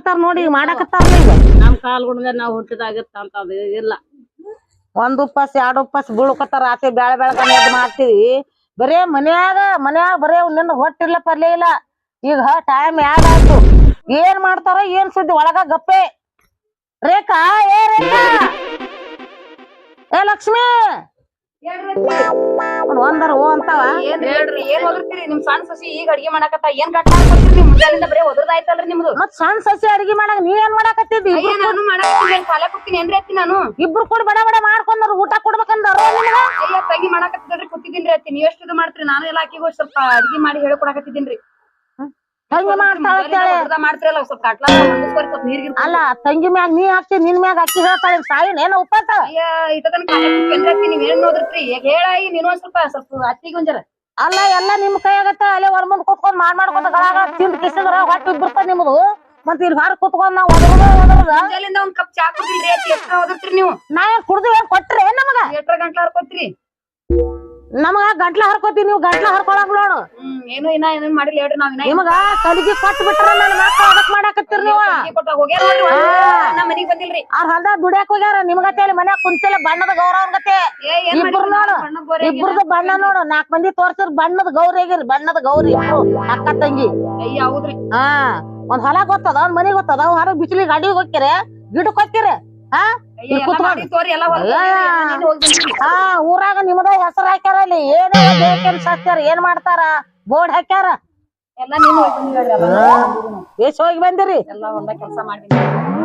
ಮಾಡ್ತಾರ ನೋಡಿ ಈಗ ಮಾಡಾಕತ್ತಾರ ಈಗ. ನಮ್ ಕಾಲ್ ಗುಣದ ನಾವ್ ಹುಟ್ಟಿದಾಗಿತ್ತ ಅಂತ ಅದು ಇಲ್ಲ. ಒಂದ್ ಉಪ್ಪಾಸ್ ಎರಡ್ ಉಪ್ಪಾಸ್ ಬೀಳ್ಕೊತಾರ ರಾತ್ರಿ ಬ್ಯಾಳೆ ಬೆಳಗ ಎದ್ದು ಮಾಡ್ತೀವಿ. ಬರೇ ಮನ್ಯಾಗ ಮನ್ಯಾಗ ಬರೇ ನಿನ್ನ ಹೊಟ್ಟಿಲ್ಲ ಪರ್ಲೇ ಇಲ್ಲ. ಈಗ ಟೈಮ್ ಯಾಡ್ ಆಯ್ತು? ಏನ್ ಮಾಡ್ತಾರ ಏನ್ ಸುದ್ದಿ? ಒಳಗ ಗಪ್ಪೆ. ರೇಖಾ ಏ ರೇಖಾ! ಏ ಲಕ್ಷ್ಮಿ! ಒಂದರ ಓ ಅಂತಾವ. ಏನ್ ಹೇಳ್ರಿ ಏನ್ ಹೋಗಿರ್ತೀರಿ ನಿಮ್ ಸಣ್ಣ ಸಸಿ ಈಗ ಅಡಿಗೆ ಮಾಡಾಕತ್ತ ಏನ್ ಗಟ್ಟ ಹಾಕ್ಕೊತೀರಿ ನಿಮ್ ಮುಂಜಾನಿಂದ ಬರೀ ಒದರ್ದಾಯ್ತಲ್ರಿ ನಿಮ್ದು. ಮತ್ ಸಣ್ಣ ಸಸಿ ಅಡಿಗೆ ಮಾಡಾಕ ನೀ ಏನ್ ಮಾಡಾಕತ್ತಿದ್ದಿ? ಅಯ್ಯ ನಾನು ಮಾಡಾಕತ್ತೀನಿ ಕಾಲ ಕೂತೀನಿ ಏನ್ರಿ ಅತ್ತಿ ನಾನು? ಇಬ್ರು ಕೂಡ ಬಡ ಬಡ ಮಾಡ್ಕೊಂಡ್ರ ಊಟ ಕೊಡ್ಬೇಕಂದ್ರ ಅಯ್ಯ ತಂಗಿ ಮಾಡಾಕತ್ತಿದ್ರಿ ಕೂತಿದ್ದೀನ್ರಿ ಅತ್ತಿ. ನೀವ್ ಎಷ್ಟು ಇದು ಮಾಡ್ತೀರಿ? ನಾನು ಎಲ್ಲ ಆಕಿಗೂ ಸ್ವಲ್ಪ ಅಡಿಗೆ ಮಾಡಿ ಹೇಳಿ ಹೇಳ್ಕೊಡಕತ್ತಿದ್ದೀನ್ರಿ. ತಂಗಿ ಮಾಡ್ತಾಳ ಅಂತೇಳಿ ಮಾಡ್ತಿರಲ್ಲ ಸ್ವಲ್ಪ ಕಟ್ಲ ಹೊಂದಿಸ್ಕೊರಿ ಸ್ವಲ್ಪ ನೀರ್ ಗಿರ್ ಅಲ್ಲ ತಂಗಿ ಮ್ಯಾಗ ನೀ ಹಾಕ್ತಿ ನಿನ್ ಮ್ಯಾಗ ಅಕ್ಕಿ ಹೇಳ್ತಾಳೆ ಸಾಯಿನ್ ಏನ ಅಯ್ಯ ಇಟ್ಟದನ್ ಕಾಲಕ್ಕೆ ಕೂತ್ಕೊಂಡ್ರಿ ಅತ್ತಿ ನೀವ್ ಏನ್ ನೋಡಿರ್ತೀರಿ ಈಗ ಹೇಳಾಯಿ ನೀನು ಒಂದ್ ಸ್ವಲ್ಪ ಸ್ವಲ್ಪ ಅತ್ತಿಗೆ ಒಂಜರ ಅಲ್ಲ ಎಲ್ಲ ನಿಮ್ ಕೈಯಾಗತ್ತ ಅಲ್ಲೇ ಹೊರ ಮುಂದ್ ಕುತ್ಕೊಂಡ್ ಮಾಡ್ ಮಾಡ್ಕೊತ ತಿಂದ್ ಕಿಸಿದ್ರ ಹೊಟ್ಟಿ ಬಿಡ್ತ ನಿಮ್ದು. ಮತ್ ಇಲ್ಲಿ ಹೊರ ಕುತ್ಕೊಂಡ್ ನಾವ್ ಒದರದ ಒದರದ ಮುಂಜಾನಿಂದ ಒಂದ್ ಕಪ್ ಚಾ ನೀವು? ನಾ ಏನ್ ಕುಡ್ದು ಏನ್ ಕೊಟ್ರಿ ನಮಗ? ಎಟ್ರ ಗಂಟ್ಲಾರ್ ಹರ್ಕೋತ್ರಿ ನಮಗ ಗಂಟ್ಲ ಹರ್ಕೋತಿ ನೀವು ಗಂಟ್ಲ ಹರ್ಕೊಳಕ್ ನೋಡು. ಏನು ಇನ್ನ ಏನೇನ್ ಮಾಡಿಲ್ಲ ಹೇಳ್ರಿ ನಾವ್ ನಿಮಗ ಕಲಿಗೆ ಕೊಟ್ಟು ಬಿಟ್ರ ನನ್ ಮಕ್ಕಳ ಅದಕ್ ಮಾಡಾಕತ್ತೀರಿ ನೀವ ಅಡ್ಗೆ ಕೊಟ್ಟಾಗ ಹೋಗ್ಯಾರ ನೋಡ್ರಿ ಒಂದ್ ನಮ್ ಮನಿಗ್ ಬಂದಿಲ್ರಿ. ಅವ್ರ ಹೊಲ್ದಾಗ ದುಡಿಯಾಕ ಹೋಗ್ಯಾರ ನಿಮ್ಗತ್ತೆ ಅಲ್ಲಿ ಮನ್ಯಾಗ ಕುಂತಿಲ್ಲ ಬಣ್ಣದ ಗೌರವ ಗತೆ. ಇಬ್ರು ನೋಡು ಇಬ್ರದ್ದು ಬಣ್ಣ ನೋಡು ನಾಕ್ ಮಂದಿ ತೋರ್ಸಿರ್ ಬಣ್ಣದ ಗೌರಿ ಆಗಿರಿ ಬಣ್ಣದ ಗೌರಿ ಅಕ್ಕ ತಂಗಿ. ಹೌದ್ರಿ. ಹಾ ಒಂದ್ ಹೊಲ ಗೊತ್ತದ ಒಂದ್ ಮನಿ ಗೊತ್ತದ ಹೊರಗ್ ಬಿಸಿಲಿ ಗಾಡಿಗೆ ಹೋಗ್ತೀರ ಗಿಡಕ್ ಹೋಗ್ತೀರ ಹಾ? ಹಾ ಊರಾಗ ನಿಮ್ದ ಹೆಸರು ಹಾಕ್ಯಾರ ಅಲ್ಲಿ ಏನ್ ಕೆಲ್ಸ ಹಾಕ್ಯಾರ ಏನ್ ಮಾಡ್ತಾರ ಬೋರ್ಡ್ ಹಾಕ್ಯಾರ? ಎಷ್ಟ್ ಹೋಗಿ ಬಂದಿರಿ.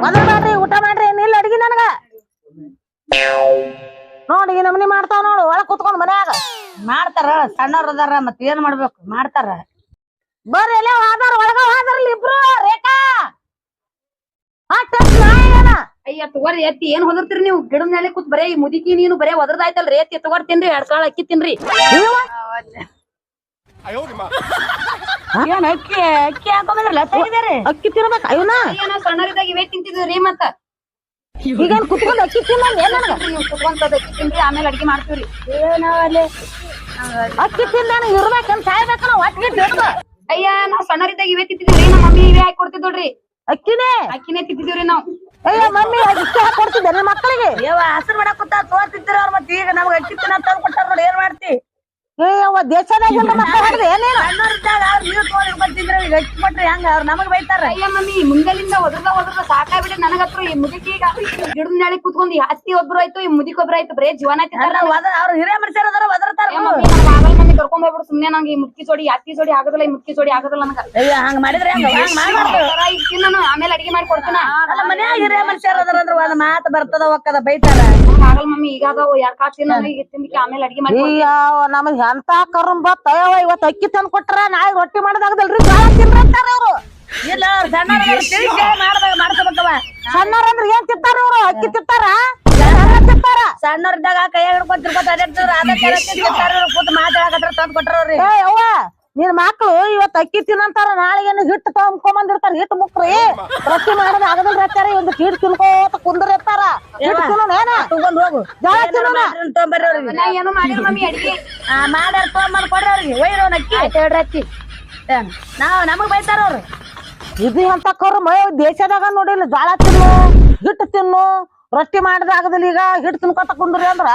ಮೊದಲ ಮಾಡ್ರಿ ಊಟ ಮಾಡ್ರಿ ಏನಿಲ್ಲ ಅಡ್ಗಿ ನನಗ. ನೋಡಿ ಈ ನಮ್ನಿ ಮಾಡ್ತಾವ ನೋಡು ಒಳಗ್ ಕುತ್ಕೊಂಡ್ ಮನ್ಯಾಗ. ಮಾಡ್ತಾರ ಸಣ್ಣವ್ರ ಅದಾರ ಮತ್ ಏನ್ ಮಾಡ್ಬೇಕು? ಮಾಡ್ತಾರ. ಬರ್ರಿ ಎಲ್ಲ ಹಾದಾರ ಒಳಗ ಹಾದಾರ ಇಬ್ರು ರೇಖಾ. ಅಯ್ಯ ತಗೋರಿ ಎತ್ತಿ ಏನ್ ಹೊದರ್ತಿರಿ ನೀವು? ಗಿಡದ ಮೇಲೆ ಕೂತ್ ಬರೇ ಈ ಮುದಿಕಿ ನೀನು ಬರೇ ಒದರ್ದಾಯ್ತಲ್ರಿ ಎತ್ತಿ ತಗೋರ್ ತಿನ್ರಿ ಎರಡ್ ಕಾಳ ಅಕ್ಕಿ ತಿನ್ರಿ. ಏನ್ ಅಕ್ಕಿ ಅಕ್ಕಿ ಹಾಕೊಂಬಂದ್ರಲ್ಲ ತೆಗಿದಾರೆ ಅಕ್ಕಿ ತಿನ್ಬೇಕ ಅಯ್ಯೋ ಅಯ್ಯ ನಾವ್ ಸಣ್ಣರಿದ್ದಾಗ ಇವೇ ತಿಂತಿದ್ರಿ ಮತ್ತ. ಈಗ ಕುತ್ಕೊಂಡ್ ಅಕ್ಕಿ ತಿನ್ನಂದ್ ಏನ್ ನನಗ? ನೀವು ಕುತ್ಕೊಂತದ ಅಕ್ಕಿ ತಿನ್ರಿ ಆಮೇಲೆ ಅಡ್ಗೆ ಮಾಡ್ತೀವ್ರಿ. ಅಕ್ಕಿ ತಿಂದಾನ ಇರ್ಬೇಕಂತ ಸಾಯ್ಬೇಕನ ಒಟ್ಟಿಗೆ ತಿಳ್ದ ಅಯ್ಯ ನಾವ್ ಸಣ್ಣರಿದ್ದಾಗ ಇವೇ ತಿಂತಿದ್ರಿ ನಮ್ಮ ಮಮ್ಮಿ ಇವೇ ಹಾಕಿ ಕೊಡ್ತಿದ್ರಿ ಅಕ್ಕಿನೇ? ಅಕ್ಕಿನೇ ತಿಂತಿದ್ವಿ ನಾವ್. ಅಯ್ಯ ಮಮ್ಮಿ ಹಾಕಿ ಕೊಡ್ತಿದ್ದೆ ನಿಮ್ಮ ಮಕ್ಕಳಿಗೆ. ಹಸಿರು ಹಸರು ಮಾಡಕ್ ಕೂತ ತೋರ್ತಿದ್ರ ಅವ್ರ ಮತ್ ಈಗ ನಮ್ಗೆ ಅಕ್ಕಿ ತಿನ್ನ ತಂದು ಕೊಟ್ಟಾರ ನೋಡಿ, ಏನ್ ಮಾಡ್ತಿ? ಏ ಅವ ದೇಶದಾಗ ನಮಗ್ ಬೈತಾರ. ಅಯ್ಯ ಮಮ್ಮಿ ಮುಂದಲಿಂದ ಒದ್ರದ ಒದ್ರದ ಸಾಕಾಗ್ಬಿಟ್ಟೆ ನನಗತ್ರ. ಈ ಮುದುಕಿ ಈಗ ಗಿಡದ ನೆಳಿ ಕುತ್ಕೊಂಡ್ ಈ ಹತ್ತಿ ಒಬ್ರು ಆಯ್ತು ಈ ಮುದುಕಿ ಒಬ್ರು ಆಯ್ತು ಬರೇ ಜೀವನ ಅವ್ರ. ಹಿರಿಯ ಮನುಷ್ಯರ ಅದಾರ ಒದರ್ತಾರ ಮಮ್ಮಿ ನನಗ್ ಕರ್ಕೊಂಡ್ ಹೋಗ್ಬಿಡು ಸುಮ್ನೆ ನಂಗೆ ಈ ಮುದ್ಕಿ ಜೋಡಿ ಹತ್ತಿ ಜೋಡಿ ಆಗೋದಿಲ್ಲ ಈ ಮುಕ್ಕಿ ಜೋಡಿ ಆಗೋದಿಲ್ಲ ನನಗ. ಅಯ್ಯ ಹಂಗ ಮಾಡಿದ್ರೆ ತಿನ್ನನು ಆಮೇಲೆ ಅಡಿಗೆ ಮಾಡಿ ಕೊಡ್ತೀನಿ? ಮನ್ಯಾಗ ಹಿರಿಯ ಮನುಷ್ಯರ ಅದಾರ ಅಂದ್ರ ಒಂದ್ ಮಾತು ಬರ್ತದ ಒಕ್ಕದ ಬೈತಾರ. ಆಗಲ್ ಮಮ್ಮಿ ಈಗ ಅದಾವ ಯಾರ ತಿನ್ನನು ಈಗ ತಿಂದಿಕ್ಕೆ ಆಮೇಲೆ ಅಡಿಗೆ ಮಾಡಿ ನಮಗ್ ಎಂತ ಕರಂಬ ತಯವ ಇವತ್ತು ಅಕ್ಕಿ ತಂದು ಕೊಟ್ರ ನಾಳೆ ರೊಟ್ಟಿ ಮಾಡೋದಾಗದಲ್ರಿ? ಜೋಳ ತಿನ್ರಿ ಅಂತಾರ ಅವ್ರು ಇಲ್ಲ ಮಾಡ್ಕೋಬೇಕವ. ಸಣ್ಣವ್ರ ಅಂದ್ರೆ ಏನ್ ತಿಂತಾರ ಅವ್ರು ಅಕ್ಕಿ ತಿಂತಾರ? ತಿಂತಾರ? ಸಣ್ಣವ್ರಿದ್ದಾಗ ಕೈ ಹಿಡ್ಕೊಂಡ್ ತಿರ್ಕೊತ ಅಡ್ಯಾಡ್ತಿದ್ರ ಅದ ಕೂತ್ ಮಾತಾಡಕತ್ರ ತಂದ್ ಕೊಟ್ರ ಅವ್ರಿ ಏ ಅವ್ವ ನಿನ್ ಮಕ್ಳು ಇವತ್ ಅಕ್ಕಿ ತಿನ್ನಂತಾರ ನಾಳೆ ಏನು ಹಿಟ್ಟು ತಗೊಂಡ್ಕೊಂಬಂದಿರ್ತಾರ ಹಿಟ್ಟು ಮುಕ್ರಿ ರೊಟ್ಟಿ ಮಾಡೋದ್ ಆಗದಿಲ್ಲ ರಚ್ಚಾರ ಒಂದು ಹಿಟ್ಟು ತಿನ್ಕೋತ ಕುಂದಿರ್ತಾರ ಹಿಟ್ಟು ತಿನ್ನೋಣ ತಗೊಂಡ್ ಹೋಗು. ಜೋಳ ತಿನ್ನೋಣ ಏನು ಮಾಡಿಲ್ಲ ಮಮ್ಮಿ ಅಡಿಗೆ. ಆ, ಮಾಡ್ಯಾರ ತೊಗೊಂಬಂದ್ ಕೊಡ್ರಿ ಅವ್ರಿಗೆ. ಒಯ್ರೋನ್ ಅಕ್ಕಿ. ಹೇಳ್ರಿ ಅಕ್ಕಿ? ನಾವ್ ನಮಗ್ ಬೈತಾರ ಅವ್ರು. ಇದು ಅಂತ ಕರ್ಮ ದೇಶದಾಗ ನೋಡಿಲ್ಲ ಜೋಳ ತಿನ್ನು ಹಿಟ್ಟು ತಿನ್ನು ರೊಟ್ಟಿ ಮಾಡದ ಆಗದಿಲ್ಲ ಈಗ ಹಿಟ್ಟು ತಿನ್ಕೋತ ಕುಂದ್ರಿ ಅಂದ್ರ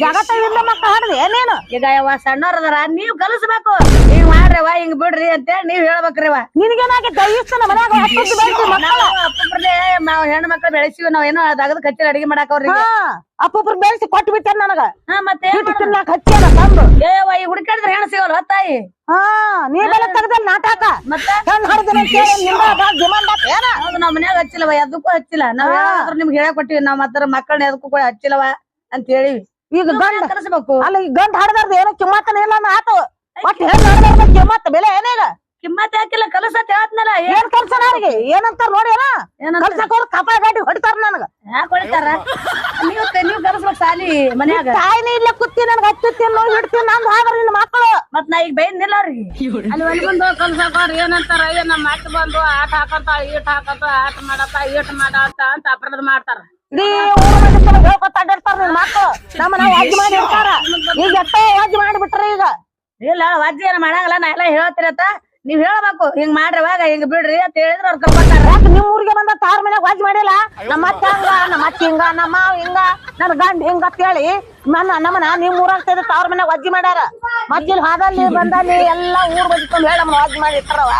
ಜಗತ್ತಿಂದ ಮಕ್ಕ ಹಾಡ್ದೆ ಏನೇನು ಈಗ ಯವ್ವ ಸಣ್ಣವ್ರ ಅದಾರ ನೀವ್ ಕಲಿಸ್ಬೇಕು. ಹಿಂಗ್ ಮಾಡ್ರವ ಹಿಂಗ್ ಬಿಡ್ರಿ ಅಂತೇಳಿ ನೀವ್ ಹೇಳ್ಬೇಕ್ರಿವ ನಿನಗೇನಾಗಿ ದಯಿಸ್ತಾನ ಮನ್ಯಾಗ ಹತ್ತಿದ್ದು ಬೆಳ್ಸಿ ಮಕ್ಕಳ. ನಾವ್ ಹೆಣ್ಮಕ್ಳು ಬೆಳೆಸಿವಿ ನಾವ್ ಏನೋ ಅದಾಗದ ಕಚ್ಚಿ ಅಡಿಗೆ ಮಾಡಾಕ ಅವ್ರಿಗೆ. ಹಾ. ಅಪ್ಪೊಬ್ರು ಬೆಳ್ಸಿ ಕೊಟ್ಟು ಬಿಟ್ಟಾರ ನನಗ. ಹಾ ಮತ್ತೆ ಹಿಟ್ಟು ತಿನ್ನಾಕ ಹಚ್ಚಾನ ತಂದು. ಏವ ಈ ಹುಡುಕಾಡಿದ್ರೆ ಹೆಣ್ಣು ಸಿಗೋಲ್ಲ ತಾಯಿ ಹಾ ನೀ ಬೆಲೆ ತೆಗ್ದಲ್ ನಾಟಕ? ಮತ್ತೆ? ಹೆಣ್ ಹಡ್ದಿನ ಕೇಳಿ ನಿಂದ ಬಾಳ್ ಡಿಮಾಂಡ್ ಆತ್ ಏನ? ಹೌದು ಮನ್ಯಾಗ ಹಚ್ಚಿಲ್ಲವ ಎದಕ್ಕೂ ಹಚ್ಚಿಲ್ಲ. ನಾವ್ ನಿಮ್ಗೆ ಹೇಳಕ್ ಕೊಟ್ಟಿವಿ ನಾವ್ ಮಾತ್ರ ಮಕ್ಕಳನ್ನ ಎದಕ್ಕೂ ಕೂಡ ಹಚ್ಚಿಲ್ಲವ ಅಂತ ಹೇಳಿವಿ ಈಗ ಗಂಡ ಕಲಿಸ್ಬೇಕು ಅಲ್ಲ ಈ ಗಂಡ ಹಡ್ದಾರ್ದ ಏನೋ ಕಿಮ್ಮತ್ತನ ಇಲ್ಲ ಆತು. ಮತ್ತೆ ಹಡ್ದಾರ್ದ ಕಿಮ್ಮತ್ತ ಬೆಲೆ ಏನೇಗ ಕಿಮ್ಮತ್ ಯಾಕಿಲ್ಲ ಕಲಸತ್ ಹೇಳ್ತನಲ್ಲ ಏನ್ ಕಲ್ಸನ ಅವ್ರಿಗೆ ಏನಂತಾರ ನೋಡಿ ಏನ ಏನಂತ ಕಲ್ಸಕ್ ಅವ್ರ ಕಪಾಳ ಗಾಡಿ ಹೊಡಿತಾರ ನನಗ. ಯಾಕೆ ಹೊಡಿತಾರ ನೀವು ನೀವು ಕಲಸ್ಬೇಕು ಸಾಲಿ ಮನ್ಯಾಗ. ತಾಯಿನೇ ಇಲ್ಲ ಕುತ್ತಿ ನನ್ಗ ಹಚ್ಚುತ್ತೀನಿ ನೋಡಿ ಹಿಡ್ತೀನಿ ನಂದು ಹಾಗ್ರಿ ನಿನ್ನ ಮಕ್ಕಳು. ಮತ್ ನಾ ಈಗ ಬೈದ್ನಿಲ್ಲ ಅವ್ರಿಗೆ ಅಲ್ಲಿ ಒಲಿ ಬಂದು ಕಲ್ಸಕೋರ್ ಏನಂತಾರ ಅಯ್ಯ ನಮ್ಮ ಬಂದು ಆಟ ಹಾಕಂತ ಈಟ್ ಹಾಕಂತ ಆಟ ಮಾಡತ್ತ ಈಟ್ ಮಾಡತ್ತ ಅಂತ ಅಪರಾಧ ಮಾಡ್ತಾರ. ಇಡೀ ಊರ್ ಮಂದಿ ಹೇಳ್ಕೊತ ಅಡ್ಡಿರ್ತಾರ ನಿನ್ ಮಕ್ಕಳು ನಮ್ಮ ನಾವು ವಾಜ್ ಮಾಡಿ ಇರ್ತಾರ ಈಗ ಎಷ್ಟೋ ಮಾಡಿಬಿಟ್ರ ಈಗ. ಇಲ್ಲ ವಜ್ಜಿ ಏನ ಮಾಡಂಗಿಲ್ಲ ನಾ ಎಲ್ಲ ಹೇಳ್ತಿರತ್ತ ನೀವ್ ಹೇಳ್ಬೇಕು ಹಿಂಗ್ ಮಾಡ್ರವಾಗ ಹಿಂಗ್ ಬಿಡ್ರಿ ಅಂತ ಹೇಳಿದ್ರೆ ಅವ್ರ ಕರ್ಕೊಂತಾರ ಯಾಕೆ ನಿಮ್ ಊರಿಗೆ ಬಂದ ತಾರ ಮನ್ಯಾಗ ವಾಜ್ ಮಾಡಿಲ್ಲ? ನಮ್ಮ ಅತ್ತೆ ಹಂಗ ನಮ್ಮ ಅತ್ತಿ ಹಿಂಗ ನಮ್ಮ ಮಾವ ಹಿಂಗ ನನ್ ಗಂಡ ಹಿಂಗ ಅಂತ ಹೇಳಿ ನನ್ನ ನಮ್ಮನ ನಿಮ್ ಊರಾಗ ತಾರ ತಾವ್ರ ಮನ್ಯಾಗ ವಜ್ಜಿ ಮಾಡ್ಯಾರ. ಮತ್ತಿಲ್ ಹಾದಲ್ಲಿ ಬಂದಲ್ಲಿ ಎಲ್ಲಾ ಊರ್ ಬಜ್ಕೊಂಡು ಹೇಳಿ ನಮ್ಮನ್ನ ವಜ್ಜಿ ಮಾಡಿ ಇಟ್ಟಾರವ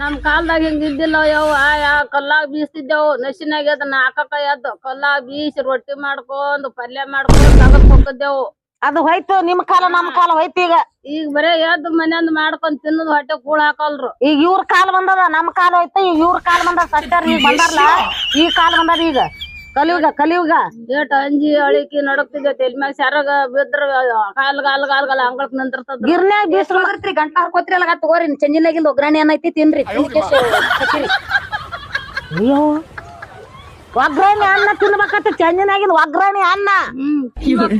ನಮ್ ಕಾಲ್ದಾಗ ಹಿಂಗ ಇದ್ದಿಲ್ಲ ಯವ್ವ ಯಾ ಕಲ್ಲಾಗ ಬೀಸ್ತಿದ್ದೆವು. ನಶಿನಾಗ ಅದನ್ನ ಹಾಕಕ ಎದ್ದು ಕಲ್ಲಾಗ ಬೀಸಿ ರೊಟ್ಟಿ ಮಾಡ್ಕೊಂಡು ಪಲ್ಯ ಮಾಡ್ಕೊಂಡು ತಗದ್ ಹೋಗಿದ್ದೆವು ಅದು ಹೋಯ್ತು ನಿಮ್ ಕಾಲ ನಮ್ ಕಾಲ ಹೋಯ್ತು ಈಗ. ಈಗ ಬರೇ ಎದ್ದು ಮನ್ಯಾಂದ ಮಾಡ್ಕೊಂಡ್ ತಿನ್ನದ್ ಹೊಟ್ಟೆ ಕೂಳ ಹಾಕಲ್ರು. ಈಗ ಇವ್ರ ಕಾಲ ಬಂದದ ನಮ್ ಕಾಲ ಹೋಯ್ತು ಈಗ ಇವ್ರ ಕಾಲ ಬಂದದ. ಸಟ್ಟರ್ ಈಗ ಬಂದಾರ್ಲ? ಈ ಕಾಲ ಬಂದದ ಈಗ. ಕಲಿಯುಗ ಕಲಿಯುಗ. ಏಟ್ ಅಂಜಿ ಅಳಿಕಿ ನಡಕ್ತಿದ್ದೆ ತೆಲ್ ಮ್ಯಾಗ ಸರಗ ಬಿದ್ರ ಕಾಲ್ ಗಾಲ್ ಗಾಲ್ ಗಾಲ್ ಅಂಗಳಕ್ ನಿಂತಿರ್ತದ ಗಿರ್ನ್ಯಾಗ ಬೀಸ್ ಹೋಗಿರ್ತೀರಿ ಗಂಟ ಹಾಕೋತ್ರಿ ಅಲ್ಲ ತಗೋರಿ ಚಂಜಿನಾಗಿಂದ ಒಗ್ಗರಣೆ ಏನೈತಿ ತಿನ್ರಿ. ಅಯ್ಯೋ. ಒಗ್ಗರಣೆ ಅನ್ನ ತಿನ್ಬೇಕಂತ ಚಂದಿನಾಗಿನ ಒಗ್ಗರಣೆ ಅನ್ನ.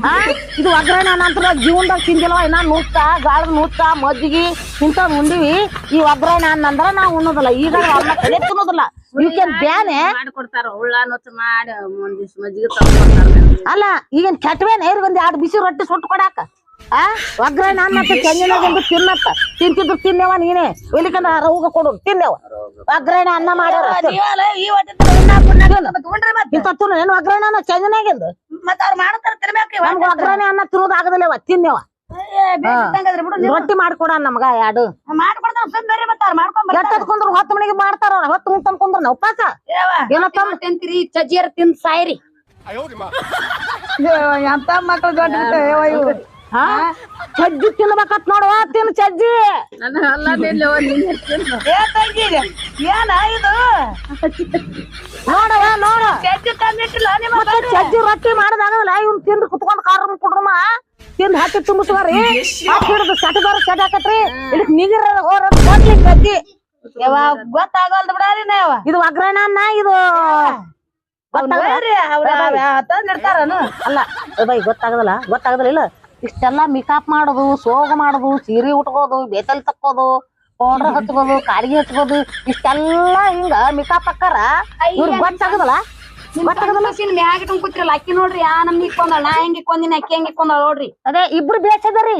ಆ? ಇದು ಒಗ್ಗರಣೆ ಅನ್ನ ಅಂತ ಜೀವನದಾಗ ತಿಂದಿಲ್ವ ಇನ್ನ ನುಚ್ಚ ಗಾಳದ ನುಚ್ಚ ಮಜ್ಜಿಗೆ ಇಂಥವ್ ಉಂಡಿವಿ. ಈ ಒಗ್ಗರಣೆ ಅನ್ನ ಅಂದ್ರ ನಾವ್ ಉಣ್ಣೋದಿಲ್ಲ. ಈಗ ಅನ್ನ ಕಡೆ ತಿನ್ನೋದಿಲ್ಲ. ಇವಕ್ಕೆ ಬ್ಯಾನೆ ಮಾಡಿ ಕೊಡ್ತಾರ. ಉಳ್ಳ ನುಚ್ಚ ಮಾಡಿ ಒಂದಿವ್ಸ ಮಜ್ಜಿಗೆ. ಅಲ್ಲ ಈಗೇನ್ ಕೆಟ್ಟವೇನ ಏರ್ ಒಂದ್ ಎರಡು ಬಿಸಿ ರೊಟ್ಟಿ ಸುಟ್ಟು ಕೊಡಾಕ ಆ? ಒಗ್ಗರಣೆ ಅನ್ನ ಅಂತ ಚಂದಿನಾಗಿಂದು ತಿನ್ನತ್ತ ತಿಂತಿದ್ರು ತಿನ್ನೇವ ನೀನೇ? ಇಲ್ಲಿಕಂದ್ರ ರವ್ಗ ಕೊಡು ತಿನ್ನೇವ. ಒಗ್ಗರಣೆ ಅನ್ನ ಮಾಡ್ಯಾರ ಮತ್ತ್? ಮತ್ತ್ ತಿನ್ನು. ಏನು ಒಗ್ಗರಣೆ ಅನ್ನ ಚಂದಿನಾಗಿಂದು ಮತ್ತ್ ಅವ್ರ ಮಾಡ್ತಾರ ತಿನ್ಬೇಕು ಇವಾಗ. ನಮ್ಗ ಒಗ್ಗರಣೆ ಅನ್ನ ತಿನ್ನೋದು ಆಗದಿಲ್ಲವ ತಿನ್ನೇವ. ರೊಟ್ಟಿ ಮಾಡ್ಕೊಡ ನಮ್ಗ ಎರಡು. ಮಾಡ್ಕೊಡ್ತಾರ ಹೊತ್ತು ಮತ್ತ ಮಣಿಗೆ ಮಾಡ್ತಾರ ಹೊತ್ತು ಮುಂದ್ ಕುಂದ್ರ ನಾವು ಉಪವಾಸ ಏವ, ಏನೋ ತಿನ್ ಮತ್ತ್ ಅಂತೀರಿ ಚಜ್ಜಿಯರ್ ತಿಂದ್ ಸಾಯ್ರಿ. ಎಂತ ಮಕ್ಳು ದೊಡ್ಡ ಇವು ಹಾ? ಚಜ್ಜಿ ತಿನ್ಬೇಕತ್ ನೋಡುವ ತಿನ್ ಚಜ್ಜಿ ನನ್ನ ಅಲ್ಲ ನಿಲ್ಲವ ನೀನ್ ತಿನ್ನು ಏ ತಂಗಿ ಏನ ಇದು? ನೋಡವ ನೋಡ. ಚಜ್ಜಿ ತಂದಿಟ್ಟಿಲ್ಲ ನಿಮ್ಮ ಚಜ್ಜಿ ರೊಟ್ಟಿ ಮಾಡದಾಗಲ್ಲ ಇವ್ನ್ ತಿಂದು ಕುತ್ಕೊಂಡ್ ಕಾರ್ ಕುಡ್ರಮ್ಮ ತಿಂದ್ ಹಾಕಿ ತುಂಬಿಸ್ವಾರಿ ಹಾಕಿ ಹಿಡಿದು ಸಟದಾರ ಸಟ ಹಾಕತ್ರಿ. ಇದಕ್ ನಿಗಿರ ಹೋರ ಕೊಡ್ಲಿ ಚಜ್ಜಿ ಗೊತ್ತಾಗಲ್ದ ಗೊತ್ತಾಗಲ್ದು ಬಿಡಾರಿ ನಾವ. ಇದು ಅಗ್ರಣ ಇದು ಗೊತ್ತಾಗಲ್ಲ. ಅಲ್ಲ ಬೈ ಗೊತ್ತಾಗದಲ್ಲ ಗೊತ್ತಾಗದಲ್ಲ ಇಲ್ಲ. ಇಷ್ಟೆಲ್ಲಾ ಮೇಕಪ್ ಮಾಡೋದು ಸೋಗ ಮಾಡೋದು ಸೀರೆ ಉಟ್ಕೋದು ಬೇತಲ್ ತಕ್ಕೋದು ಪೌಡರ್ ಹಚ್ಕೋದು ಕಾರಿಗೆ ಹಚ್ಕೋದು ಇಷ್ಟೆಲ್ಲ ಹಿಂಗ ಮೇಕಪ್ ಹಾಕಾರ ಇವ್ರಿಗೆ ಗೊತ್ತಾಗದಲ್ಲ? ಮ್ಯಾಗ ಕೂತಿರಲ್ಲ ಅಕ್ಕಿ ನೋಡ್ರಿ ಯಾ ನಮ್ನಿ ಇಕ್ಕೊಂದಳ ನಾ ಹೆಂಗ್ ಇಕ್ಕೊಂದಿನಿ ಅಕ್ಕಿ ಹೆಂಗ್ ಇಕ್ಕೊಂದಳ ನೋಡ್ರಿ. ಅದೇ ಇಬ್ರು ಬೇಸದರಿ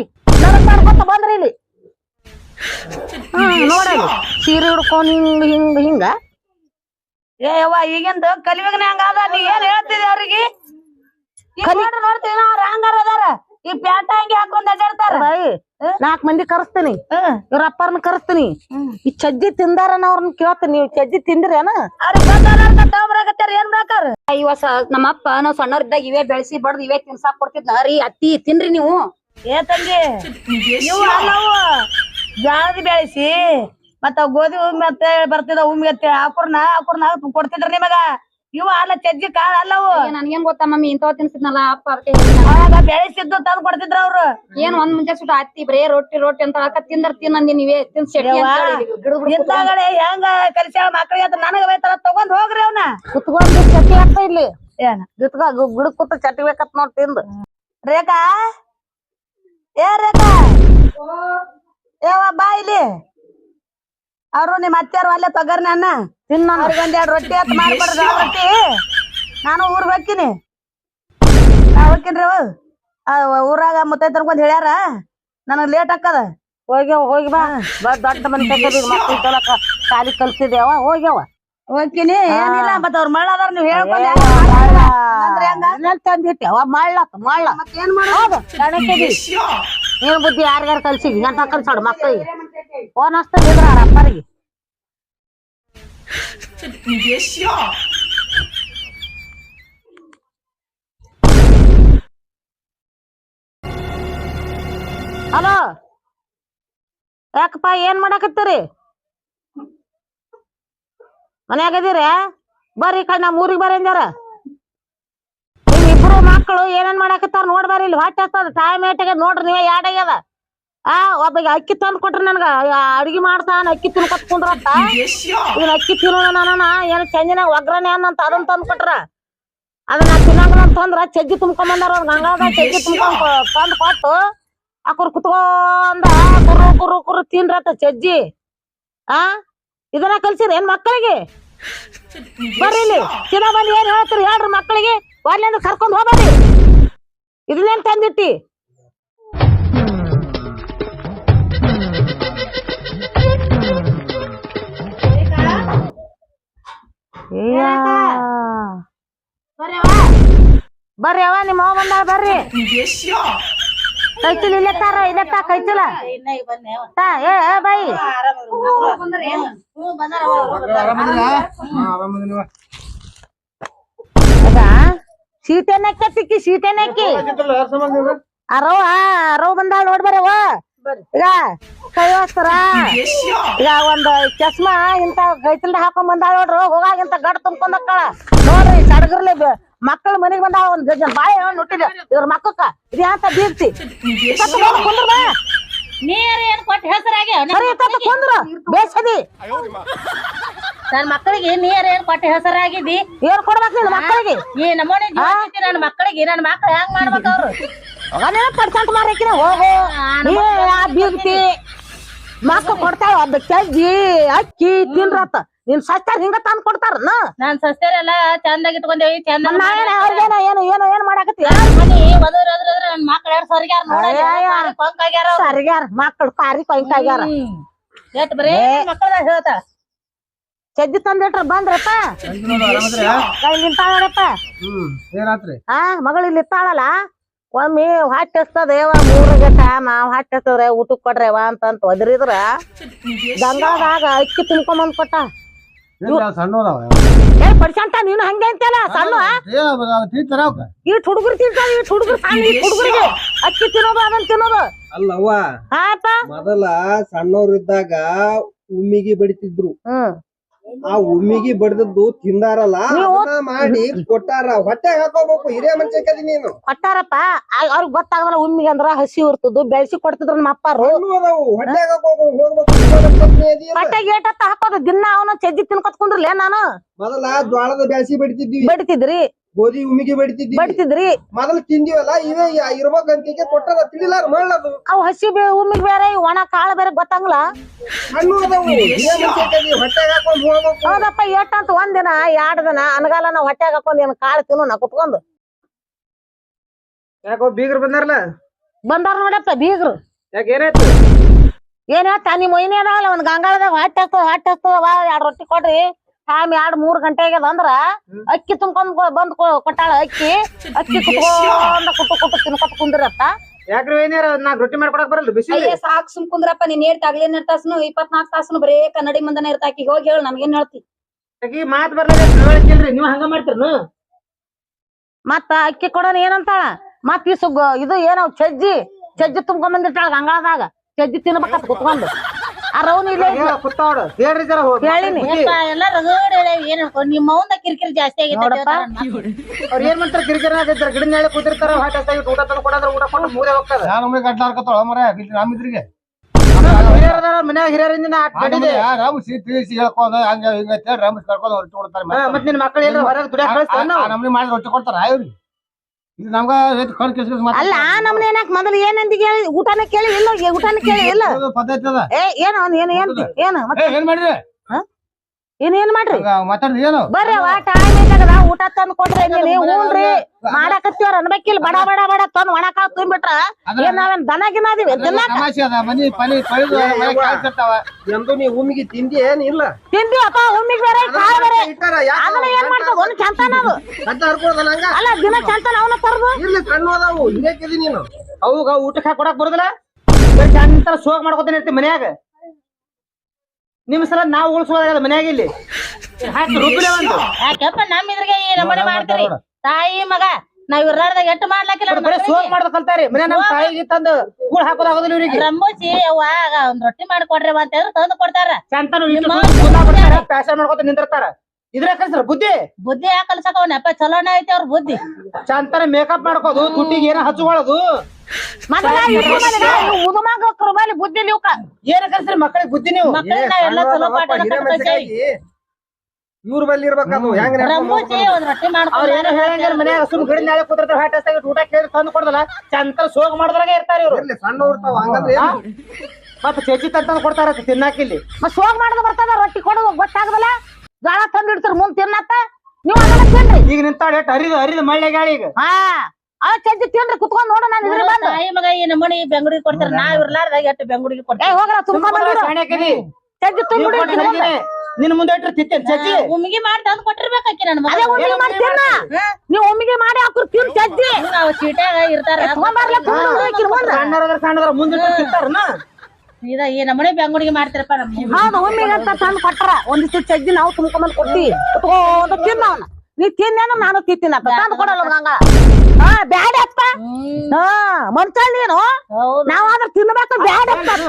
ಮಾಡ್ಕೊತ ಬಂದ್ರಿ ಇಲ್ಲಿ. ನೋಡಲಿ ಸೀರೆ ಉಡ್ಕೊಂಡ್ ಹಿಂಗ ಹಿಂಗ್ ಹಿಂಗ. ಏ ಯವ್ವ ಈಗಿಂದ ಕಲಿವಿಗ್ನ ಹಂಗಾದ ನೀ ಏನ್ ಹೇಳ್ತಿದ್ದೆ ಅವ್ರಿಗೆ? ನೋಡ್ರಿ ನೋಡ್ತೀವಿ ಅವ್ರ ಹಂಗಾರ ಅದಾರ. ಈ ಪ್ಯಾಂಟ್ ಹಂಗೆ ಹಾಕೊಂಡ್ ಅಜಾಡ್ತಾರ ಬೈ ನಾಲ್ಕ್ ಮಂದಿ ಕರೆಸ್ತೀನಿ. ಇವ್ರ ಅಪ್ಪರ್ನ ಕರೆಸ್ತೀನಿ. ಈ ಚಜ್ಜಿ ತಿಂದಾರನ ಅವ್ರನ್ನ ಕೇಳ್ತೀನಿ. ನೀವು ಚಜ್ಜಿ ತಿಂದ್ರೇನ? ಏನ್ ಬೇಕಾರ ಇವ ನಮ್ಮ ಅಪ್ಪ ನಾವ್ ಸಣ್ಣವ್ರಿದ್ದಾಗ ಇವೇ ಬೆಳೆಸಿ ಬಡ್ದು ಇವೇ ತಿನ್ಸಾಕ್ ಕೊಡ್ತಿದ್ನ. ರೀ ಅತ್ತಿ ತಿನ್ರಿ ನೀವು. ಏ ತಂಗಿ ನೀವು ಅಲ್ಲವು. ಜಾಳದ ಬೆಳೆಸಿ ಮತ್ತ ಅವ್ ಗೋಧಿ ಉಮ್ಮೆ ಅಂತ ಬರ್ತಿದ ಉಮ್ಮೆ ಅಂತ ಹಾಕುರ್ನ ಹಾಕುರ್ನ ಕೊಡ್ತಿದ್ರ ನಿಮಗ? ಇವು ಅಲ್ಲ ಚಜ್ಜಿ ಕಾಳ ಅಲ್ಲವು ನನ್ಗೇನ್ ಗೊತ್ತಾ ಮಮ್ಮಿ ಇಂಥವ್ ತಿನ್ಸಿದ್ನಲ್ಲ ಅಪ್ಪ ಅದಕ್ಕೆ. ಅವಾಗ ಬೆಳೆಸಿದ್ದು ತಂದ್ ಕೊಡ್ತಿದ್ರ ಅವ್ರು. ಏನ್ ಒಂದ್ ಮುಂಚೆ ಸುಟ್ಟು ಹತ್ತಿ ಬರೇ ರೊಟ್ಟಿ ರೊಟ್ಟಿ ಅಂತ ಅಕ್ಕ ತಿಂದ್ರ ತಿನ್ನಂದಿ ನೀವೇ ತಿನ್ ಶೆಟ್ಟಿ ಅಂತ ಹೇಳಿ ಗಿಡದ್ ಬಿಡ್ ಕೂತ್ಕೊಂಡ್ ಹೆಂಗ ಕಲಿಸ್ಯಾಳ ಮಕ್ಳಿಗೆ ಅಂತ ನನಗ ಬೈತಾರ ತಗೊಂಡ್ ಹೋಗ್ರಿ ಅವ್ನ. ಕುತ್ಕೊಂಡು ಚಟ್ಟಿ ಹಾಕ್ತ ಇಲ್ಲಿ. ಏನ? ಗಿಟ್ಗ ಗಿಡ ಕೂತ ಚಟ್ಟಿ ಬೇಕತ್ ನೋಡ್ ತಿಂದು. ರೇಖಾ? ಏ ರೇಖಾ? ಏವ ಬಾ ಇಲ್ಲಿ. ಅವ್ರು ನಿಮ್ ಅತ್ತೆಯವ್ರು ಅಲ್ಲೇ ತಗರ್ ನನ್ನ ತಿನ್ನ ಒಂದೆರಡು ರೊಟ್ಟಿ ಅಂತ ರೊಟ್ಟಿ. ನಾನು ಊರ್ಗ್ ಹೋಗ್ತೀನಿ. ನಾ ಹೋಗ್ತೀನಿ ಊರಾಗ ಮುತ್ತೈದ್ ತರ್ಕೊಂಡ್ ಹೇಳ್ಯಾರ ನನಗ್ ಲೇಟ್ ಆಕದ ಹೋಗ್ಯಾವ ಹೋಗಿ ಬಾ. ದೊಡ್ಡ ಮನೆ ಕಾಲಿ ಸಾಲಿ ಕಲ್ಸಿದ್ಯಾವ ಹೋಗ್ಯಾವ ಹೋಗ್ತೀನಿ. ಏನಿಲ್ಲ ಮತ್ತ ಅವ್ರ ಮಳ್ಳ ಅದಾರ ನೀವ್ ಹೇಳ್ಕೊಂಡ್ ಹೆಂಗ? ಮಳ್ಳ ಅವ ಮಾಡ್ಲತ್ತ ಮಾಡ್ಲ ಏನ್ ಮಾಡ ಹೌದು ಕಣಕ್ಕೆದಿ ನೀನ್ ಬುದ್ಧಿ ಯಾರ್ಯಾರು ಕಲ್ಸಿದ್ವಿ ಅಂತ ಕಲ್ಸಾಡ ಮಕ್ಕಳಿಗೆ. ಫೋನ್ ಹಚ್ತದಿದ್ರ ಅವ್ರ ಅಪ್ಪರಿಗೆ ಹಲೋ? ಯಾಕಪ್ಪ ಏನ್ ಮಾಡಾಕತ್ತೀರಿ? ಮನ್ಯಾಗ ಅದೀರ ಬರ್ರಿ ಕಡೆ ನಮ್ಮ ಊರಿಗೆ ಬರ್ರಿ ಅಂದ್ಯಾರ. ಇಬ್ರು ಮಕ್ಕಳು ಏನೇನ್ ಮಾಡಕತ್ತಾರ ನೋಡ್ ಬರ್ರಿ ಇಲ್ಲಿ ಹೊಟ್ಟೆ ಟೈಮ್ ಏಟಾಗ ನೋಡ್ರಿ ನೀವೇ ಯಾಡಾಗ್ಯದ ಆ ಒಬ್ಬ ಅಕ್ಕಿ ತಂದ್ ಕೊಟ್ರಿ ನನ್ಗ. ಅಡಿಗೆ ಮಾಡ್ತಾನ ಅಕ್ಕಿ ತಿನ್ಕೊತ್ ಕುಂದ್ರತ್ತ ಇವ್ನ ಅಕ್ಕಿ ತಿನ್ನೋಣ ನಾನು ಏನ್ ಚಂದಿನಾಗ ಒಗ್ಗರಣೆ ಅಂತ ಅದನ್ನ ತಂದ್ ಕೊಟ್ರ. ಅದನ್ನ ತಿನ್ನಂಗ ಅಂತಂದ್ರ ಚಜ್ಜಿ ತುಂಬ್ಕೊಂಡ್ ಬಂದಾರ ಅವ್ರ ಗಂಗಾದ ಚಜ್ಜಿ ತುಂಬ್ಕೊಂಡ್ ತಂದ್ ಕೊಟ್ಟು ಅಕ್ರ ಕುತ್ಕೊಂಡ ಕುರು ಕುರು ಕುರು ತಿನ್ರತ್ತ ಚಜ್ಜಿ. ಆ ಇದನ್ನ ಕಲ್ಸಿರ ಏನ್ ಮಕ್ಕಳಿಗೆ? ಬರ್ರಿ ಇಲ್ಲಿ. ಚಿನ್ನ ಬಂದು ಏನ್ ಹೇಳ್ತೀರಿ? ಹೇಳ್ರಿ ಮಕ್ಕಳಿಗೆ. ಒಳ್ಳೆಂದು ಕರ್ಕೊಂಡ್ ಹೋಗ್ಬರ್ರಿ ಇದನ್ನೇನ್ ತಂದಿಟ್ಟಿ? ಬರ್ರಿ ಅವ ನಿಮ್ಮ ಅವ ಬಂದಾಳ ಬರ್ರಿ. ಕೈಚಲ್ ಇಲ್ಲೇ ತಾರ ಇಲ್ಲೇ ತಾ ಕೈಚಲ. ತಾ ಏ ಏ ಬಾಯಿ ಈಗ ಸೀಟೆನಕ್ಕೆ ಸಿಕ್ಕಿ ಸೀಟೆನಕ್ಕಿ ಅರವ ಅರವ ಬಂದಾಳ ನೋಡ್ ಬರ್ರಿ ಅವ್ವ. ಈಗ ಕೈ ಹೊಸ್ತಾರ ಈಗ ಒಂದ್ ಚಸ್ಮಾ ಇಂತ ಕೈಚಲ್ದ ಹಾಕೊಂಡ್ ಬಂದಾಳ ನೋಡ್ರಿ ಹೋಗಾಗ ಇಂತ ಗಡ್ ತುಂಬ್ಕೊಂಡ್ ಹೋಗ್ತಾಳ. ನೋಡ್ರಿ ಸಡಗರ್ಲಿ ಮಕ್ಕಳ ಮನೆಗ್ ಬಂದಾವ ಒಂದ್ ಗಜನ್ ಬಾಯಿ ನುಟ್ಟಿದ. ಇದ್ರ ಮಕ್ಕಕ್ಕ ಇದ್ ಅಂತ ಬೀರ್ತಿ ಕುಂದ್ರ. ನೀರ್ ಏನ್ ಕೊಟ್ಟು ಹೆಸರಾಗಿ ಕುಂದ್ರ. ಬೇಸದಿ. ನನ್ ಮಕ್ಕಳಿಗೆ ನೀರ್ ಏನ್ ಕೊಟ್ಟೆ ಹೆಸರಾಗಿದ್ದಿ? ಏನ್ ಕೊಡ್ಬೇಕು ನಿನ್ ಮಕ್ಕಳಿಗೆ. ಈ ನಮ್ಮನೆ ನನ್ ಮಕ್ಕಳಿಗೆ ನನ್ ಮಕ್ಳು ಹೆಂಗ್ ಮಾಡ್ಬೇಕು ಅವ್ರು? ಅವನೇನ ಪರ್ಸೆಂಟ್ ಮಾರಕಿನ ಹೋಗು ಬೀಗ್ತಿ. ಮಕ್ಕಳು ಕೊಡ್ತಾವ ಅದ್ ಚಜ್ಜಿ ಅಕ್ಕಿ ತಿನ್ರತ್ತ. ನಿನ್ ಸಸ್ತಾರ ಹಿಂಗ ತಂದ್ ಕೊಡ್ತಾರ ನಾನ್ ಸಸ್ಯರೆಲ್ಲ ಚಂದಾಗಿ ಇಟ್ಕೊಂಡೇವಿ ಚಂದ ಅವ್ರಿಗೇನ ಏನು ಏನು ಏನ್ ಮಾಡಾಕತ್ತಿ? ನನ್ ಮಕ್ಳು ಎರಡು ಸರ್ಗ್ಯಾರ. ಕೊಂಕಾಗ್ಯಾರ ಸರಿಗ್ಯಾರ ಮಕ್ಕಳು ಕಾರಿ ಕೊಯ್ಕಾಗ್ಯಾರ ಎಟ್ ಬರೀ ಮಕ್ಕಳ ಹೇಳ್ತಾಳ. ಚಜ್ಜಿ ತಂದಿಟ್ರ ಬಂದ್ರಪ್ಪ? ಕೈ ನಿಂತಾಳಪ್ಪ. ಏನಾತ್ರಿ? ಆ ಮಗಳು ಇಲ್ಲಿ ಇತ್ತಾಳಲ್ಲ ಒಮ್ಮೆ ಹೊಟ್ಟೆ ಹಸ್ತದ ಯವ್ವ ಮೂರಿಗೆ ಟೈಮ್ ಹೊಟ್ಟೆ ಹಸ್ತದ್ರೆ ಊಟಕ್ ಕೊಡ್ರವ ಅಂತ ಒದರಿದ್ರ ಗಂಗಾದಾಗ ಅಕ್ಕಿ ತಿನ್ಕೊಂಬಂದ್ ಕೊಟ್ಟ. ಇಲ್ಲ ಏ ಪಡ್ಸಂತ ನೀನು ಹಂಗೆ ಅಂತಲ್ಲ ಸಣ್ಣ? ಇಟ್ ಹುಡುಗರು ತಿಂತಾವ ಈಟ್ ಹುಡುಗರು ಹುಡುಗರಿಗೆ. ಅಕ್ಕಿ ತಿನ್ನೋದು ಅದನ್ನ ತಿನ್ನೋದು. ಅಲ್ಲವ್ವ ಮೊದಲ ಸಣ್ಣವ್ರಿದ್ದಾಗ ಉಮ್ಮಿಗಿ ಬಡಿತಿದ್ರು. ಹ್ಮ್. ಆ ಉಮ್ಮಿಗಿ ಬಡ್ದದ್ದು ತಿಂದಾರಲ್ಲ ನೀವು- ಅದನ್ನ ಮಾಡಿ ಕೊಟ್ಟಾರ. ಹೊಟ್ಟೆಗ್ ಹಾಕೋಬೇಕು ಹಿರಿಯ ಮನುಷ್ಯ ಕದಿ ನೀನು. ಕೊಟ್ಟಾರಪ್ಪ ಅವ್ರಿಗೆ ಗೊತ್ತಾಗಲ್ಲ ಉಮ್ಮಿಗೆ ಅಂದ್ರ ಹಸಿ ಉರ್ತದ್ದು ಬೆಳ್ಸಿ ಕೊಡ್ತಿದ್ರು ನಮ್ಮ ಅಪ್ಪಾರು. ಹಣ್ಣು ಅದಾವು ಹೊಟ್ಟೆಗ್ ಹಾಕೋಬೇಕು ಹೋಗ್ಬೇಕು ಪತ್ನಿ ಅದಿ ಏಟತ್ತ ಹಾಕೋದು ದಿನ ಅವನ ಚಜ್ಜಿ ತಿನ್ಕೊತ್ ಕುಂದ್ರಲೇ ನಾನು? ಮೊದಲ ಜ್ವಾಳದ ಬ್ಯಾಸಿ ಬಡಿತಿದ್ವಿ. ಬಡಿತಿದ್ರಿ. ಗೋಧಿ ಉಮಿಗೆ ಬಡಿತಿದ್ವಿ ಬಡಿತಿದ್ರಿ. ಮೊದಲು ತಿಂದಿವಲ್ಲ ಇವೇ ಇರ್ಬೇಕಂತಿಗೆ ಕೊಟ್ಟದ ತಿಳಿಲಾರ ಮಾಡಲದು ಅವ್ ಹಸಿ ಬೇ ಉಮ್ಮಿಗೆ ಬೇರೆ ಇವ್ ಒಣ ಕಾಳು ಬೇರೆ ಗೊತ್ತಂಗ್ಲ? ಹಣ್ಣು ಅದಾವು. ಹೊಟ್ಟೆಗ್ ಹಾಕೊಂಡ್ ಹೋಗ್ಬೇಕು. ಹೌದಪ್ಪ ಏಟಂತ ಒಂದಿನ ಎರಡ್ ದಿನ ಅನಗಾಲ ನಾವ್ ಹೊಟ್ಟೆಗ್ ಹಾಕೊಂಡ್ ಏನ್ ಕಾಳು ತಿನ್ನು ನಾ ಕುತ್ಕೊಂಡು. ಯಾಕೋ ಬೀಗ್ರು ಬಂದಾರಲ್ಲ ಬಂದಾರ ನೋಡಪ್ಪ ಬೀಗ್ರು. ಯಾಕೆ ಏನಾಯ್ತು? ಏನ್ ಹೇಳ್ತಾ ನಿಮ್ ಆಗಲ್ಲ ಒಂದ್ ಗಂಗಾಳದಾಗ ಹೊಟ್ಟೆ ಹಸ್ತದ ಹೊಟ್ಟೆ ಹಸ್ತದ ಎರಡ್ ರೊಟ್ಟಿ ಕೊಡ್ರಿ. ಟೈಮ್ ಎರಡ್ ಮೂರ್ ಗಂಟೆ ಆಗ್ಯದ ಅಂದ್ರ ಅಕ್ಕಿ ತುಂಬ್ಕೊಂಡ್ ಬಂದ್ ಕೊಟ್ಟಾಳ ಅಕ್ಕಿ. ಅಕ್ಕಿ ಕುತ್ಕೊಂಡ ಕುಟ್ಟು ಕುಟ್ಟು ತಿನ್ಕೊತ ಕುಂದಿರತ್ತ. ಯಾಕ್ರಿ ಏನಾರ ನಾಕ್ ರೊಟ್ಟಿ ಮಾಡ್ಕೊಡಕ್ ಬರಲ್ಲ ಬಿಸಿ ಅಯ್ಯ ಸಾಕ್ ಸುಮ್ ಕುಂದ್ರಪ್ಪ ನೀನ್ ಹೇಳ್ತ ಆಗ್ಲೇನ್ ತಾಸನು ಇಪ್ಪತ್ನಾಕ್ ತಾಸನು ಬರೇ ಕನ್ನಡಿ ಮುಂದನೆ ಇರ್ತಾಕಿ ಹೋಗಿ ಹೇಳು ನನ್ಗೇನ್ ಹೇಳ್ತಿ. ಆಕಿ ಮಾತ್ ಬರ್ಲಿಲ್ಲ ತಿಳ್ವಳಿಕಿಲ್ರಿ ನೀವ್ ಹಂಗ ಮಾಡ್ತಿರ್ನು? ಮತ್ತ ಅಕ್ಕಿ ಕೊಡೋನ್ ಏನಂತಾಳ? ಮತ್ ಈ ಸುಗ್ ಇದು ಏನವ್ ಚಜ್ಜಿ ಚಜ್ಜಿ ತುಂಬ್ಕೊಂಡ್ ಬಂದಿರ್ತಾಳ ಗಂಗಾಳದಾಗ. ಚಜ್ಜಿ ತಿನ್ಬೇಕಂತ ಕುತ್ಕೊಂಡು. ಆ ರೌನ್ ಇಲ್ಲೇ ಹೇಳ್ರಿ ಜರ ಹೋಗ್. ಹೇಳಿನಿ. ಬುದ್ಧಿ. ಎಲ್ಲ ರಗಡ್ ಹೇಳೇವಿ ಏನ್ ನಿಮ್ಮ ಅವಂದ ಕಿರಿಕಿರಿ ಜಾಸ್ತಿ ಆಗೈತೆ ನೋಡಪ್ಪ. ಅವ್ರ ಏನ್ ಮಾಡ್ತಾರ? ಕಿರಿಕಿರಿ ಆಗಿರ್ತಾರ ಗಿಡ ಕೂತಿರ್ತಾರ ಹೊಟ್ಟೆ ಊಟ ತಂದು ಕೊಡಂದ್ರ ಊಟ ಕೊಟ್ಟು ಮೂರೇ ಮರ ಹಿರಿಯರದಾರ ಮನ್ಯಾಗ ಹಿರಿಯರಿಂದ ಆಟ ಕಡಿದೆ ರಾಮಸಿ ತಿಳಿಸಿ ಹೇಳ್ಕೊಂಡ ಹಂಗ ಹಿಂಗ ಅಂತ ಹೇಳಿ ರಾಮಸ್ ಕರ್ಕೊಂಡ್ ಹೊರಟಿ ಕೊಡ್ತಾರೆ ಹಾ, ಮತ್ ನಿನ್ ಮಕ್ಳು ಹೊರಗೆ ದುಡ್ಯಾಕ್ ಕಳಿಸ್ತಾರ ನಾವು. ಮಾಡಿ ರೊಟ್ಟಿ ಕೊಡ್ತಾರ ಇವ್ರಿ ನಮ್ಗ ಕಣ್ ಕಿಸ್ ಕಿಸ್ ಅಲ್ಲ ನಮ್ನ ಏನಕ್ ಮೊದಲು ಏನಂತ ಕೇಳಿ ಊಟನ ಕೇಳಿ ಇಲ್ಲ ಊಟನ ಕೇಳಿ ಇಲ್ಲ. ಪದ್ಧತಿ ಅದ. ಏ ಏನ ಅವ್ನ್ ಏನ್ ಏನ್ ಏನು ಏನ್ ಮಾಡಿರಿ ಏನ್ ಏನ್ ಮಾಡ್ರಿ? ಮಾತಾಡ್ರಿ ಏನು? ಬರ್ರಿ ಅವ ಟೈಮ್ ಇದ್ದಾಗ ಊಟ ತಂದ್ ಕೊಡ್ರಿ ನೀ ಹೂನ್ರಿ ಮಾಡಾಕತ್ತೀವ್ರ ಅನ್ಬೇಕಿಲ್ಲ ಬಡ ಬಡ ಬಡ ತಂದ್ ಒಣಕಾವ್ ತುಂಬಿಟ್ರ ಏನ್ ನಾವೇನ್ ದನ ಗಿನ ಅದೀವಿ? ತಿನ್ನಾಕ? ತಮಾಷೆ ಅದ ಮನಿ ಪನಿ ತೊಳೆದು ಮನೆ ಕಾಯ್ತಿರ್ತಾವ. ಎಂದು ನೀ ಉಮ್ಮಿಗಿ ತಿಂದಿ ಏನ್ ಇಲ್ಲ? ತಿಂದಿವಪ್ಪ ಒಮ್ಮಿಗ್ ಬೇರೆ ಕಾಳು ಬೇರೆ. ಅದನ್ನ ಏನ್ ಮಾಡ್ತದ ಒಂದ್ ಚಂತನ ಅದು. ಗಡ್ಡ ಹರ್ಕೊಳದಲ್ಲ ಹಂಗ? ಅಲ್ಲ ದಿನ ಚಂತನ ಅವನ ತರ್ದು ಅದಾವು. ಹಿರಿಯಕಿದಿ ನೀನು. ಅವಾಗ ಊಟಕ್ಕೆ ಹಾಕೊಡಕ್ ಕೊಡಕ್ ಬರುದಿಲ್ಲ? ಚಂತರ ಸೋಗ್ ಮಾಡ್ಕೊತಾನೆ ಇರ್ತಿ ಮನ್ಯಾಗ. ನಿಮ್ ಸಲ ನಾವ್ ಉಳ್ಸೋದ ಮನ್ಯಾಗ ಇಲ್ಲಿ? ಹಾಕಿ ರುಬ್ಬಿಲೆ ಒಂದು. ಯಾಕಪ್ಪ ನಮ್ ಇದ್ರಿಗೆ ಈ ನಮೂನೆ ಮಾಡ್ತೀರಿ. ತಾಯಿ ಮಗ ನಾವ್ ಇರ್ಲಾರ್ದಾಗ ಎಟ್ಟು ಮಾಡ್ಲಾಕಿಲ್ಲ ಸೋಪ್ ಸೋಗ್ ಮಾಡೋದ್ ಕಲ್ತಾರಿ ಮನ್ಯಾಗ ನಮ್ ತಾಯಿಗೆ ತಂದು ಕೂಳ್ ಹಾಕೋದಾಗೋದಿಲ್ಲ ಇವ್ರಿಗೆ. ರಂಬೂಜಿ ಅವ್ವ ಒಂದ್ ರೊಟ್ಟಿ ಮಾಡ್ಕೊಡ್ರಿ ಅಂತ ಹೇಳಿದ್ರೆ ತಂದು ಕೊಡ್ತಾರ. ಚಂತನು ನಿಮ್ಮ ಪ್ಯಾಶನ್ ಮಾಡ್ಕೊತ ನಿಂದಿರ್ತಾರ. ಇದ್ರ ಕಲ್ಸ್ರ ಬುದ್ಧಿ? ಬುದ್ಧಿ ಯಾಕೆ ಅಪ್ಪ ಚಲೋನೇ ಐತಿ ಅವ್ರ ಬುದ್ಧಿ. ಚಂತನ ಮೇಕಪ್ ಮಾಡ್ಕೋದು ತುಟ್ಟಿಗೆ ಏನೋ ಹಚ್ಕೊಳ್ಳೋದು. ಮೇಲೆ ಬುದ್ಧಿ ಇವ್ಕ ಏನ ಕಲ್ಸ್ರಿ ಮಕ್ಕಳಿಗೆ ಬುದ್ಧಿ ನೀವು? ಚಲೋ ಪಾಠ ಇವ್ರ ಬಲ್ಲಿ ಹೆಂಗ್ ರೊಟ್ಟಿ ಹೇಳಂಗಿಲ್ಲ ಮನ್ಯಾಗ ಸುಮ್ ಗಿಡ ನಾಳೆ ಹಾಟ್ ಊಟ ಕೇಳಿ ತಂದು ಕೊಡದಲ್ಲ ಚಂದ ಸೋಗ್ ಮಾಡಿದ್ರಾಗ ಇರ್ತಾರ ಇವ್ರು. ಇರ್ಲಿ ಸಣ್ಣ ಇರ್ತಾವ ಹಂಗಂದ್ರೆ ಹಾ? ಮತ್ತ ಚೇಚಿ ತಂದು ಕೊಡ್ತಾರ ತಿನ್ನಾಕಿಲ್ಲಿ ಮತ್ ಸೋಗ್ ಮಾಡೋದು ಬರ್ತದ ರೊಟ್ಟಿ ಕೊಡೋದು ಗೊತ್ತಾಗದಲ್ಲ? ಗಾಳ ತಂದಿಡ್ತಾರ ಮುಂದ್ ತಿನ್ನತ್ತ? ನೀವ್ ಅದನ್ನ ತಿನ್ರಿ. ಈಗ ನಿಂತಾಳ ಹರಿದು ಹರಿದು ಮಳ್ಳೆ ಗಾಳಿ ಈಗ. ಹಾ. ಆ ಚಜ್ಜಿ ತಿನ್ರಿ ಕುತ್ಕೊಂಡ್ ನೋಡ ನಾನು ಇದ್ರ ಬಂದ. ತಾಯಿ ಮಗ ಈ ನಮ್ಮನಿ ಬೆಂಗ್ಳೂರಿಗೆ ಕೊಡ್ತಾರ ನಾವ್ ಇರ್ಲಾರ್ದಾಗ ಎಟ್ಟು ಬೆಂಗಳೂರಿಗೆ ಏ ಕೊಡ್ತಾರ ಹೋಗ್ರ ತುಂಬ ಚಜ್ಜಿ ತುಂಬಿಡಿ ನಿನ್ ಮುಂದೆ ಇಟ್ರೆ ತಿತ್ತೇನ್ ಚಜ್ಜಿ. ಉಮ್ಮಿಗೆ ಮಾಡಿ ತಂದ್ ಕೊಟ್ಟಿರ್ಬೇಕಾಕಿ ನನ್ನ ಮಗ. ಅದೇ ಒಮ್ಮಿಗೆ ಮಾಡಿ ತಿನ್ನ ನೀವ್ ಒಮ್ಮಿಗೆ ಮಾಡಿ ಹಾಕ್ರು ತಿನ್ ಚಜ್ಜಿ. ಅವ ಸೀಟ್ಯಾಗ ಇರ್ತಾರ. ತಗೊಂಬರ್ಲ ಸಣ್ಣದ್ರ ಸಣ್ಣದ್ರ ಮುಂದೆ. ಇಟ್ರೆ ತಿಂತಾರನ? ಇದ ಈ ನಮ್ಮನೆ ಬೆಂಗಳೂರಿಗೆ ಮಾಡ್ತಿರಪ್ಪ ನಮ್ಮ ಒಮ್ಮಿಗೆ ಅಂತ ತಂದ್ ಕೊಟ್ರ. ಒಂದಿಷ್ಟು ಚಜ್ಜಿ ನಾವು ತುಂಬ್ಕೊಂಡ್ ಕೊಟ್ಟಿ. ಕುತ್ಕೊಂಡು ತಿನ್ನ ಅವ್ನ. ನೀ ತಿನ್ನೇನ ನಾನು ತಿಂತೀನಿ ತಂದು ತಂದ್ ಕೊಡಲ್ಲ ಹಂಗ. ಹಾ ಬ್ಯಾಡ ಅಪ್ಪ ಹಾ ಮನ್ಸ ನೀನು ನಾವಾದ್ರ ತಿನ್ಬೇಕು ಬ್ಯಾಡ ಮಗ.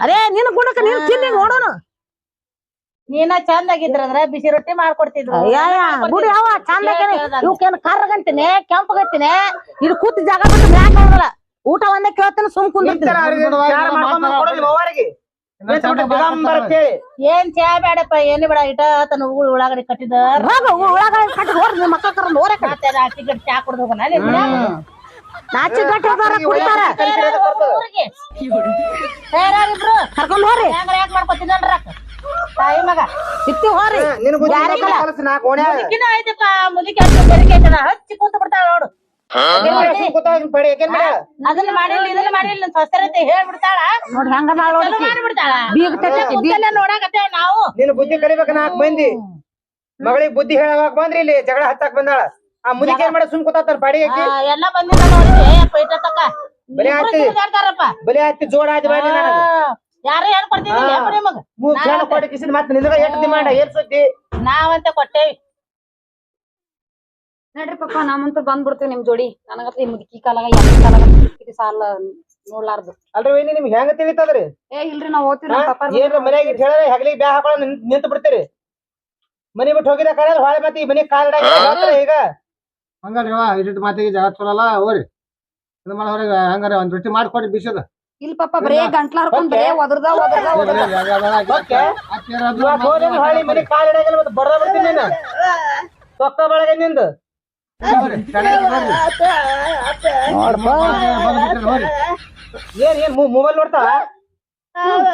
ಅರೇ ನಿನ್ ಗುಣಕ್ಕ ನೀನ್ ತಿನ್ನಿ ನೋಡೋಣ ನೀನ ಚಂದ ಆಗಿದ್ರಂದ್ರ ಬಿಸಿ ರೊಟ್ಟಿ ಮಾಡ್ಕೊಡ್ತಿದ್ರು ಗುಡಿ ಯಾವ ಚಂದ ಇವಕ್ಕೇನು ಕರ್ರಗಂತೀನಿ ಕೆಂಪಗಂತೀನಿ ಇದು ಕೂತ್ ಜಾಗ ಬಿಟ್ಟು ಮ್ಯಾಕ್ ಹೋಗಲ್ಲ ಊಟ ಒಂದೇ ಕೇಳ್ತೀನಿ ಸುಮ್ ಕುಂದಿರ್ತೀನಿ ಏನ್ ಚಾ ಬೇಡಪ್ಪ ಏನು ಬೇಡ ಇಟ ತನ್ನ ಉಗುಳು ಉಳ್ಳಾಗಡಿ ಕಟ್ಟಿದ. ಉಳ್ಳಾಗಡೆ ಕಟ್ಟಿ ಹೋರ್ ನಿಮ್ಮ ಮಕ್ಕಳ ಮತ್ತೆ ನಾಲ್ಕು ಗಂಟೆ ಚಾ ಕುಡ್ದು ಹೋಗೋಣ. ನಾಚಿ ಗಟ್ಟಿ ಕುಡಿತಾರ. ಕರ್ಕೊಂಡ್ ಹೋರಿ. ಹೆಂಗ್ರ ಯಾಕೆ ಮಾಡ್ಕೊತಿದ್ದಲ್ರ ತಾಯಿ ಮಗ. ಸಿಕ್ತಿ ಹೋರಿ. ಮುದುಕಿ ಹಚ್ಚಿ ಕೂತು ಬಿಡ್ತಾಳ ನೋಡು. ಅದನ್ನ ಮಾಡಿಲ್ಲ ಇದನ್ನ ಮಾಡಿಲ್ಲ ಹೇಳ್ಬಿಡ್ತಾಳ. ನೋಡಿ ನೋಡಿ ಮಾಡ್ಬಿಡ್ತಾಳ. ಬೀಗ ತಟ್ಟೆ ನೋಡಾಕತ್ತೇವ್ ನಾವು. ಬುದ್ಧಿ ಕಲಿಬೇಕ ನಾಲ್ಕು ಮಂದಿ. ಮಗಳಿಗೆ ಬುದ್ಧಿ ಹೇಳಕ್ ಬಂದ್ರಿ ಇಲ್ಲಿ ಜಗಳ ಹತ್ತಾಕ್ ಬಂದಾಳ. ಆ ಮುದಿಕೆ ಏನ್ ಮಾಡ ಸುಮ್ ಕೂತಾರ ಪಾಡಿ ಆ, ಎಲ್ಲ ಬಂದಿಲ್ಲ ನೋಡ್ರಿ ಪೈಟ ತಕ್ಕ. ಬಲಿ ಆಯ್ತು. ಜೋಡ ಆಯ್ತು ಯಾರು ನಿಮಗ. ಮೂರ್ ಜನ ಕೊಟ್ಟು ಮತ್ತೆ ನಿನಗ ಎಷ್ಟು ಡಿಮಾಂಡ್ ಏನ್ ಸುದ್ದಿ? ನಾವಂತ ಕೊಟ್ಟೇವಿ. ನಡ್ರಿ ಪಪ್ಪ ನಮ್ಮಂತ ಬಂದ್ಬಿಡ್ತೀವಿ ನಿಮ್ ಜೋಡಿ. ನನಗತ್ರ ಈ ಮುದುಕಿ ಕಾಲಾಗ ಯಾವ ಕಾಲಾಗ ಮುದುಕಿ ಸಾಲ ನೋಡ್ಲಾರ್ದು. ಅಲ್ರಿ ವೈನಿ ನಿಮ್ಗೆ ಹೆಂಗ ತಿಳಿತದ್ರಿ? ಏ ಇಲ್ರಿ ನಾವ್ ಓದ್ತೀವಿ ಪಪ್ಪ ಏನ್ರ ಮನ್ಯಾಗ ಇಟ್ ಹೇಳಲ್ಲ ಹಗಲಿಗೆ ಬ್ಯಾ ಹಾಕೊಳ ನಿಂತು ಬಿಡ್ತೀರಿ. ಮನಿ ಬಿಟ್ಟು ಹೋಗಿದ ಕರೆ ಹೊಳೆ ಮತ್ತೆ ಈ ಮನಿ ಕಾಲ್ ಈಗ? ಹಂಗಾರಿ ಇಟ್ಟು ಮಾತಿಗೆ ಜಾಗ ಚಲೋಲ್ಲ ಹೋಗ್ರಿ. ಇದು ಮಾಡ ಹೊರಗೆ ಹಂಗಾರೆ ಒಂದ್ ರೊಟ್ಟಿ ಮಾಡ್ಕೊಡಿ ಬಿಸದ. ಇಲ್ಲಿ ಪಪ್ಪ ಬರೇ ಗಂಟ್ಲ ಹರ್ಕೊಂಡ್ ಬರೇ ಒದರ್ದ ಒದರ್ದ ಒದರ್ದ. ಹೊಳಿ ಮನಿ ಕಾಲ್ ಇಡಾಗಿಲ್ಲ ಮತ್ತೆ ಬರ್ದ ಬಿಡ್ತೀನಿ ನೀನು. ಸೊಕ್ಕ ಬಳಗ ನಿಂದು. ಏನ್ ಏನ್ ಮೊಬೈಲ್ ನೋಡ್ತಾವ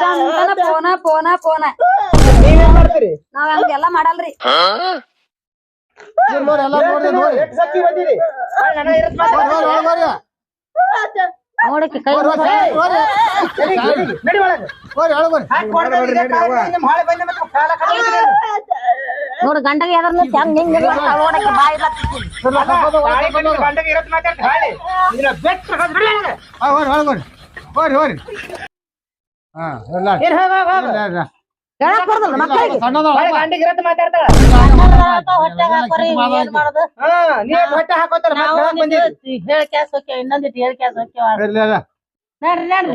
ಚಂದನ ಫೋನ ಫೋನ ಫೋನ ನೀವೇನ್ ಮಾಡ್ತೀರಿ? ನಾವ್ ಹಂಗೆಲ್ಲ ಮಾಡಲ್ರಿ. ಎಷ್ಟ್ ಸತಿ ಬಂದಿರಿ. ಹೊಳ್ ಬಂದಿರಿ. ನೋಡಕ್ಕೆ ಕೈ ನಡಿ, ಗಂಡಗೆ ಎದ್ರ ಹೆಂಗ್ ನೋಡಕ್ಕೆ ಬಾಯಿ ಇಲ್ಲ ಹೋರಿ. ಹೋರಿ. ಹೋರಿ ಹಾ ಹೇಳಕ್ ಬರ್ತಲ್ಲ ಮಕ್ಕಳಿಗೆ? ಹೊಳೆ ಗಂಡಗ ಇರತ್ ಮಾತಾಡ್ತಾಳ. ಹಾ ನೀವ್ ಹೊಟ್ಟೆ ಹಾಕೋತಾರ ಮತ್ತೆ ಬಂದಿರಿ ಹೇಳ್ ಕ್ಯಾಸ್ ಹೋಗ್ಯಾವ ಇನ್ನೊಂದಿಟ್ಟು ಹೇಳ್ ಕ್ಯಾಸ್ ನಡ್ರಿ ನಡ್ರಿ.